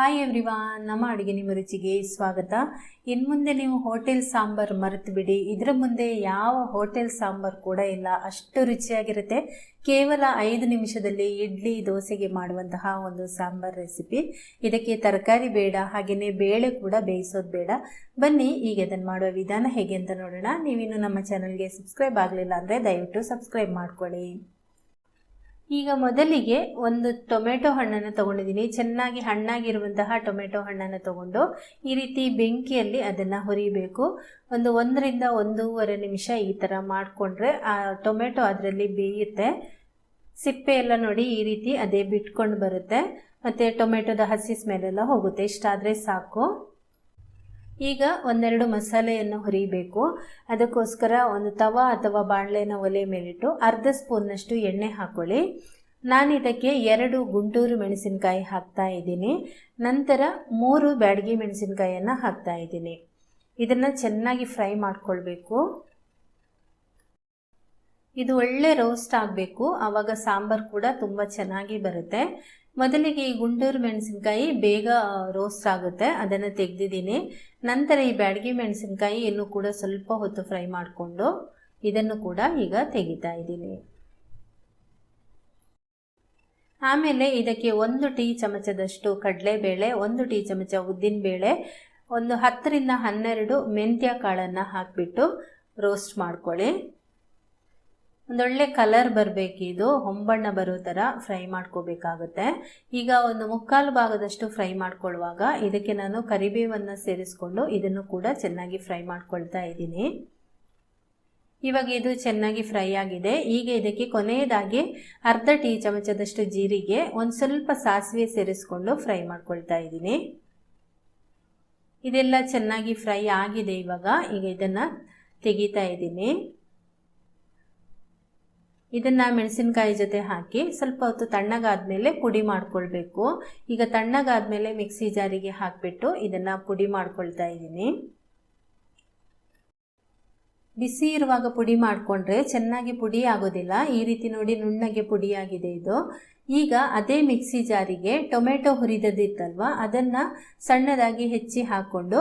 Hi everyone ನಮ್ಮ ಅಡುಗೆ ನಿಮ್ಮ ರುಚಿಗೆ ಸ್ವಾಗತ. ಇನ್ನು ಮುಂದೆ ನೀವು ಹೋಟೆಲ್ ಸಾಂಬಾರು ಮರೆತು ಬಿಡಿ ಇದರ ಮುಂದೆ ಯಾವ ಹೋಟೆಲ್ ಸಾಂಬಾರು ಕೂಡ ಇಲ್ಲ. ಅಷ್ಟು ರುಚಿಯಾಗಿರುತ್ತೆ. ಕೇವಲ ಐದು ನಿಮಿಷದಲ್ಲಿ ಇಡ್ಲಿ, ದೋಸೆಗೆ ಮಾಡುವಂತಹ ಒಂದು ಸಾಂಬಾರು ರೆಸಿಪಿ ಇದಕ್ಕೆ ತರಕಾರಿ ಬೇಡ ಹಾಗೆಯೇ ಬೇಳೆ ಕೂಡ ಬೇಯಿಸೋದು ಬೇಡ. ಬನ್ನಿ, ಈಗ ಅದನ್ನು ಮಾಡುವ ವಿಧಾನ ಹೇಗೆ ಅಂತ ನೋಡೋಣ. ನೀವಿನ್ನು ನಮ್ಮ ಚಾನಲ್ಗೆ ಸಬ್ಸ್ಕ್ರೈಬ್ ಆಗಲಿಲ್ಲ ಅಂದರೆ ದಯವಿಟ್ಟು ಸಬ್ಸ್ಕ್ರೈಬ್ ಮಾಡ್ಕೊಳ್ಳಿ. ಈಗ ಮೊದಲಿಗೆ ಒಂದು ಟೊಮೆಟೊ ಹಣ್ಣನ್ನು ತಗೊಂಡಿದ್ದೀನಿ. ಚೆನ್ನಾಗಿ ಹಣ್ಣಾಗಿರುವಂತಹ ಟೊಮೆಟೊ ಹಣ್ಣನ್ನು ತಗೊಂಡು ಈ ರೀತಿ ಬೆಂಕಿಯಲ್ಲಿ ಅದನ್ನು ಹುರಿಬೇಕು. ಒಂದು ಒಂದರಿಂದ ಒಂದೂವರೆ ನಿಮಿಷ ಈ ಥರ ಮಾಡಿಕೊಂಡ್ರೆ ಆ ಟೊಮೆಟೊ ಅದರಲ್ಲಿ ಬೇಯುತ್ತೆ. ಸಿಪ್ಪೆ ಎಲ್ಲ ನೋಡಿ ಈ ರೀತಿ ಅದೇ ಬಿಟ್ಕೊಂಡು ಬರುತ್ತೆ. ಮತ್ತು ಟೊಮೆಟೊದ ಹಸಿ ಸ್ಮೆಲ್ಲೆಲ್ಲ ಹೋಗುತ್ತೆ. ಇಷ್ಟಾದರೆ ಸಾಕು. ಈಗ ಒಂದೆರಡು ಮಸಾಲೆಯನ್ನು ಹುರಿಬೇಕು. ಅದಕ್ಕೋಸ್ಕರ ಒಂದು ತವ ಅಥವಾ ಬಾಣಲೆನ ಒಲೆ ಮೇಲಿಟ್ಟು ಅರ್ಧ ಸ್ಪೂನ್ನಷ್ಟು ಎಣ್ಣೆ ಹಾಕ್ಕೊಳ್ಳಿ ನಾನು ಇದಕ್ಕೆ ಎರಡು ಗುಂಟೂರು ಮೆಣಸಿನಕಾಯಿ ಹಾಕ್ತಾ ಇದ್ದೀನಿ. ನಂತರ ಮೂರು ಬ್ಯಾಡಗಿ ಮೆಣಸಿನಕಾಯಿಯನ್ನು ಹಾಕ್ತಾ ಇದ್ದೀನಿ. ಇದನ್ನು ಚೆನ್ನಾಗಿ ಫ್ರೈ ಮಾಡಿಕೊಳ್ಬೇಕು. ಇದು ಒಳ್ಳೆ ರೋಸ್ಟ್ ಆಗಬೇಕು. ಆವಾಗ ಸಾಂಬಾರು ಕೂಡ ತುಂಬ ಚೆನ್ನಾಗಿ ಬರುತ್ತೆ. ಮೊದಲಿಗೆ ಈ ಗುಂಡೂರು ಮೆಣಸಿನ್ಕಾಯಿ ಬೇಗ ರೋಸ್ಟ್ ಆಗುತ್ತೆ. ಅದನ್ನು ತೆಗೆದಿದ್ದೀನಿ. ನಂತರ ಈ ಬ್ಯಾಡಗಿ ಮೆಣಸಿನಕಾಯಿ ಇನ್ನು ಕೂಡ ಸ್ವಲ್ಪ ಹೊತ್ತು ಫ್ರೈ ಮಾಡಿಕೊಂಡು ಇದನ್ನು ಕೂಡ ಈಗ ತೆಗಿತಾ ಇದ್ದೀನಿ. ಆಮೇಲೆ ಇದಕ್ಕೆ ಒಂದು ಟೀ ಚಮಚದಷ್ಟು ಕಡಲೆಬೇಳೆ, ಒಂದು ಟೀ ಚಮಚ ಉದ್ದಿನಬೇಳೆ, ಒಂದು ಹತ್ತರಿಂದ ಹನ್ನೆರಡು ಮೆಂತ್ಯ ಕಾಳನ್ನು ಹಾಕಿಬಿಟ್ಟು ರೋಸ್ಟ್ ಮಾಡ್ಕೊಳ್ಳಿ. ಒಂದೊಳ್ಳೆ ಕಲರ್ ಬರಬೇಕಿದು ಹೊಂಬಣ್ಣ ಬರೋ ಥರ ಫ್ರೈ ಮಾಡ್ಕೋಬೇಕಾಗುತ್ತೆ. ಈಗ ಒಂದು ಮುಕ್ಕಾಲು ಭಾಗದಷ್ಟು ಫ್ರೈ ಮಾಡ್ಕೊಳ್ಳುವಾಗ ಇದಕ್ಕೆ ನಾನು ಕರಿಬೇವನ್ನು ಸೇರಿಸ್ಕೊಂಡು ಇದನ್ನು ಕೂಡ ಚೆನ್ನಾಗಿ ಫ್ರೈ ಮಾಡ್ಕೊಳ್ತಾ ಇದ್ದೀನಿ. ಇವಾಗ ಇದು ಚೆನ್ನಾಗಿ ಫ್ರೈ ಆಗಿದೆ. ಈಗ ಇದಕ್ಕೆ ಕೊನೆಯದಾಗಿ ಅರ್ಧ ಟೀ ಚಮಚದಷ್ಟು ಜೀರಿಗೆ, ಒಂದು ಸ್ವಲ್ಪ ಸಾಸಿವೆ ಸೇರಿಸ್ಕೊಂಡು ಫ್ರೈ ಮಾಡ್ಕೊಳ್ತಾ ಇದ್ದೀನಿ. ಇದೆಲ್ಲ ಚೆನ್ನಾಗಿ ಫ್ರೈ ಆಗಿದೆ ಇವಾಗ. ಈಗ ಇದನ್ನು ತೆಗಿತಾ ಇದ್ದೀನಿ. ಇದನ್ನು ಮೆಣಸಿನಕಾಯಿ ಜೊತೆ ಹಾಕಿ ಸ್ವಲ್ಪ ಹೊತ್ತು ತಣ್ಣಗಾದ್ಮೇಲೆ ಪುಡಿ ಮಾಡ್ಕೊಳ್ಬೇಕು. ಈಗ ತಣ್ಣಗಾದ್ಮೇಲೆ ಮಿಕ್ಸಿ ಜಾರಿಗೆ ಹಾಕಿಬಿಟ್ಟು ಇದನ್ನು ಪುಡಿ ಮಾಡ್ಕೊಳ್ತಾ ಇದ್ದೀನಿ. ಬಿಸಿ ಇರುವಾಗ ಪುಡಿ ಮಾಡಿಕೊಂಡ್ರೆ ಚೆನ್ನಾಗಿ ಪುಡಿ ಆಗೋದಿಲ್ಲ. ಈ ರೀತಿ ನೋಡಿ ನುಣ್ಣಗೆ ಪುಡಿಯಾಗಿದೆ ಇದು. ಈಗ ಅದೇ ಮಿಕ್ಸಿ ಜಾರಿಗೆ ಟೊಮೆಟೊ ಹುರಿದದಿತ್ತಲ್ವ ಅದನ್ನು ಸಣ್ಣದಾಗಿ ಹೆಚ್ಚಿ ಹಾಕ್ಕೊಂಡು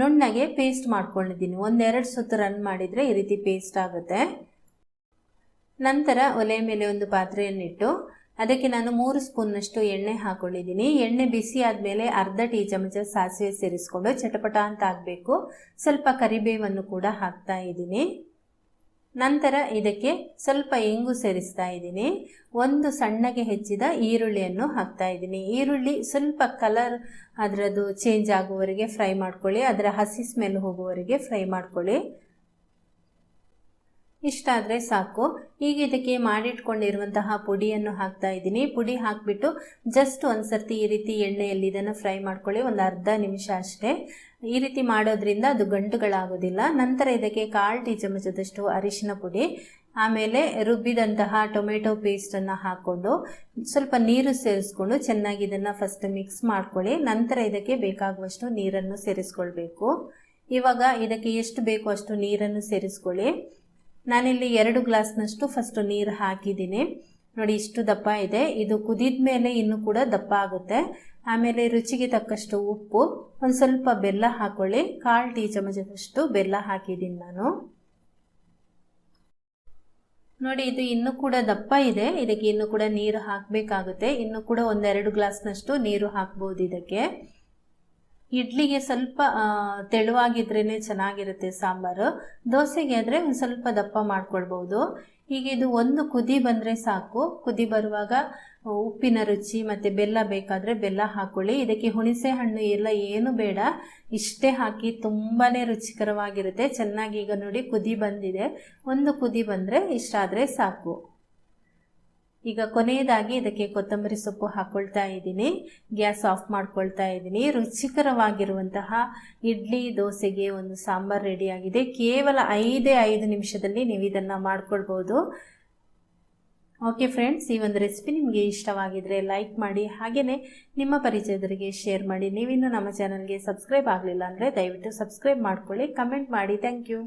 ನುಣ್ಣಗೆ ಪೇಸ್ಟ್ ಮಾಡ್ಕೊಂಡಿದ್ದೀನಿ. ಒಂದೆರಡು ಸುತ್ತು ರನ್ ಮಾಡಿದರೆ ಈ ರೀತಿ ಪೇಸ್ಟ್ ಆಗುತ್ತೆ. ನಂತರ ಒಲೆ ಮೇಲೆ ಒಂದು ಪಾತ್ರೆಯನ್ನಿಟ್ಟು, ಅದಕ್ಕೆ ನಾನು ಮೂರು ಸ್ಪೂನ್ನಷ್ಟು ಎಣ್ಣೆ ಹಾಕೊಂಡಿದ್ದೀನಿ. ಎಣ್ಣೆ ಬಿಸಿ ಆದಮೇಲೆ ಅರ್ಧ ಟೀ ಚಮಚ ಸಾಸಿವೆ ಸೇರಿಸ್ಕೊಂಡು ಚಟಪಟ ಅಂತ ಆಗಬೇಕು. ಸ್ವಲ್ಪ ಕರಿಬೇವನ್ನು ಕೂಡ ಹಾಕ್ತಾ ಇದ್ದೀನಿ. ನಂತರ ಇದಕ್ಕೆ ಸ್ವಲ್ಪ ಇಂಗು ಸೇರಿಸ್ತಾ ಇದ್ದೀನಿ. ಒಂದು ಸಣ್ಣಗೆ ಹೆಚ್ಚಿದ ಈರುಳ್ಳಿಯನ್ನು ಹಾಕ್ತಾ ಇದ್ದೀನಿ. ಈರುಳ್ಳಿ ಸ್ವಲ್ಪ ಕಲರ್ ಅದರದ್ದು ಚೇಂಜ್ ಆಗುವವರೆಗೆ ಫ್ರೈ ಮಾಡ್ಕೊಳ್ಳಿ. ಅದರ ಹಸಿ ಸ್ಮೆಲ್ ಹೋಗುವವರೆಗೆ ಫ್ರೈ ಮಾಡ್ಕೊಳ್ಳಿ. ಇಷ್ಟಾದರೆ ಸಾಕು. ಈಗ ಇದಕ್ಕೆ ಮಾಡಿಟ್ಕೊಂಡಿರುವಂತಹ ಪುಡಿಯನ್ನು ಹಾಕ್ತಾ ಇದ್ದೀನಿ. ಪುಡಿ ಹಾಕಿಬಿಟ್ಟು ಜಸ್ಟ್ ಒಂದು ಸರ್ತಿ ಈ ರೀತಿ ಎಣ್ಣೆಯಲ್ಲಿ ಇದನ್ನು ಫ್ರೈ ಮಾಡ್ಕೊಳ್ಳಿ. ಒಂದು ಅರ್ಧ ನಿಮಿಷ ಅಷ್ಟೇ. ಈ ರೀತಿ ಮಾಡೋದ್ರಿಂದ ಅದು ಗಂಟುಗಳಾಗೋದಿಲ್ಲ. ನಂತರ ಇದಕ್ಕೆ ಕಾಲು ಟೀ ಚಮಚದಷ್ಟು ಅರಿಶಿನ ಪುಡಿ, ಆಮೇಲೆ ರುಬ್ಬಿದಂತಹ ಟೊಮೆಟೊ ಪೇಸ್ಟನ್ನು ಹಾಕ್ಕೊಂಡು ಸ್ವಲ್ಪ ನೀರು ಸೇರಿಸ್ಕೊಂಡು ಚೆನ್ನಾಗಿ ಇದನ್ನು ಫಸ್ಟ್ ಮಿಕ್ಸ್ ಮಾಡ್ಕೊಳ್ಳಿ. ನಂತರ ಇದಕ್ಕೆ ಬೇಕಾಗುವಷ್ಟು ನೀರನ್ನು ಸೇರಿಸ್ಕೊಳ್ಬೇಕು. ಇವಾಗ ಇದಕ್ಕೆ ಎಷ್ಟು ಬೇಕೋ ಅಷ್ಟು ನೀರನ್ನು ಸೇರಿಸ್ಕೊಳ್ಳಿ. ನಾನಿಲ್ಲಿ ಎರಡು ಗ್ಲಾಸ್ನಷ್ಟು ಫಸ್ಟ್ ನೀರು ಹಾಕಿದ್ದೀನಿ. ನೋಡಿ, ಇಷ್ಟು ದಪ್ಪ ಇದೆ. ಇದು ಕುದಿದ ಮೇಲೆ ಇನ್ನೂ ಕೂಡ ದಪ್ಪ ಆಗುತ್ತೆ. ಆಮೇಲೆ ರುಚಿಗೆ ತಕ್ಕಷ್ಟು ಉಪ್ಪು, ಒಂದು ಸ್ವಲ್ಪ ಬೆಲ್ಲ ಹಾಕೊಳ್ಳಿ. ಕಾಲು ಟೀ ಚಮಚದಷ್ಟು ಬೆಲ್ಲ ಹಾಕಿದ್ದೀನಿ ನಾನು. ನೋಡಿ, ಇದು ಇನ್ನೂ ಕೂಡ ದಪ್ಪ ಇದೆ. ಇದಕ್ಕೆ ಇನ್ನೂ ಕೂಡ ನೀರು ಹಾಕಬೇಕಾಗುತ್ತೆ. ಇನ್ನೂ ಕೂಡ ಒಂದೆರಡು ಗ್ಲಾಸ್ನಷ್ಟು ನೀರು ಹಾಕ್ಬೋದು ಇದಕ್ಕೆ. ಇಡ್ಲಿಗೆ ಸ್ವಲ್ಪ ತೆಳುವಾಗಿದ್ರೇ ಚೆನ್ನಾಗಿರುತ್ತೆ ಸಾಂಬಾರು. ದೋಸೆಗೆ ಆದರೆ ಒಂದು ಸ್ವಲ್ಪ ದಪ್ಪ ಮಾಡ್ಕೊಳ್ಬೋದು ಈಗ ಇದು ಒಂದು ಕುದಿ ಬಂದರೆ ಸಾಕು. ಕುದಿ ಬರುವಾಗ ಉಪ್ಪಿನ ರುಚಿ ಮತ್ತು ಬೆಲ್ಲ ಬೇಕಾದರೆ ಬೆಲ್ಲ ಹಾಕ್ಕೊಳ್ಳಿ ಇದಕ್ಕೆ ಹುಣಸೆ ಹಣ್ಣು ಎಲ್ಲ ಏನು ಬೇಡ. ಇಷ್ಟೇ ಹಾಕಿ ತುಂಬಾ ರುಚಿಕರವಾಗಿರುತ್ತೆ. ಚೆನ್ನಾಗಿ ಈಗ ನೋಡಿ ಕುದಿ ಬಂದಿದೆ. ಒಂದು ಕುದಿ ಬಂದರೆ ಇಷ್ಟಾದರೆ ಸಾಕು. ಈಗ ಕೊನೆಯದಾಗಿ ಇದಕ್ಕೆ ಕೊತ್ತಂಬರಿ ಸೊಪ್ಪು ಹಾಕೊಳ್ತಾ ಇದ್ದೀನಿ. ಗ್ಯಾಸ್ ಆಫ್ ಮಾಡ್ಕೊಳ್ತಾ ಇದ್ದೀನಿ. ರುಚಿಕರವಾಗಿರುವಂತಹ ಇಡ್ಲಿ, ದೋಸೆಗೆ ಒಂದು ಸಾಂಬಾರು ರೆಡಿಯಾಗಿದೆ. ಕೇವಲ ಐದೇ ಐದು ನಿಮಿಷದಲ್ಲಿ ನೀವು ಇದನ್ನು ಮಾಡ್ಕೊಳ್ಬೋದು. ಓಕೆ ಫ್ರೆಂಡ್ಸ್, ಈ ಒಂದು ರೆಸಿಪಿ ನಿಮಗೆ ಇಷ್ಟವಾಗಿದ್ದರೆ ಲೈಕ್ ಮಾಡಿ ಹಾಗೆಯೇ ನಿಮ್ಮ ಪರಿಚಯದವರಿಗೆ ಶೇರ್ ಮಾಡಿ. ನೀವಿನ್ನೂ ನಮ್ಮ ಚಾನಲ್ಗೆ ಸಬ್ಸ್ಕ್ರೈಬ್ ಆಗಲಿಲ್ಲ ಅಂದರೆ ದಯವಿಟ್ಟು ಸಬ್ಸ್ಕ್ರೈಬ್ ಮಾಡ್ಕೊಳ್ಳಿ, ಕಮೆಂಟ್ ಮಾಡಿ. Thank you.